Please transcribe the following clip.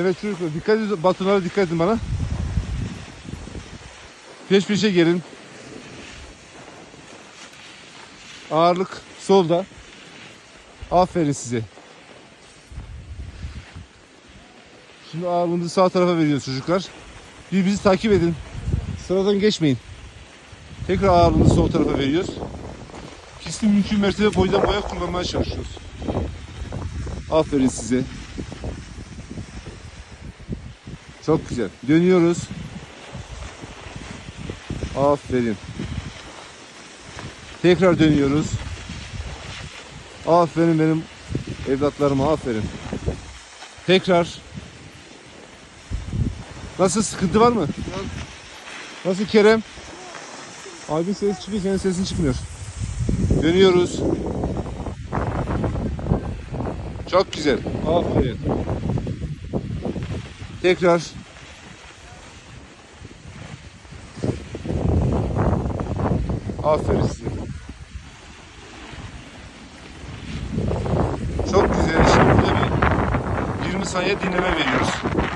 Evet çocuklar dikkat edin. Batonlara dikkat edin bana. Peş peşe gelin. Ağırlık solda. Aferin size. Şimdi ağırlığımızı sağ tarafa veriyoruz çocuklar. Birbirinizi takip edin. Sıradan geçmeyin. Tekrar ağırlığımızı sol tarafa veriyoruz. Pisti mümkün mertebe boydan boya kullanmaya çalışıyoruz. Aferin size. Çok güzel. Dönüyoruz. Aferin. Tekrar dönüyoruz. Aferin benim evlatlarıma aferin. Tekrar. Nasıl sıkıntı var mı? Nasıl Kerem? Abin ses çıkıyor, senin sesin çıkmıyor. Dönüyoruz. Çok güzel. Aferin. Tekrar. Aferin size. Çok güzel. Şimdi bir 20 saniye dinleme veriyoruz.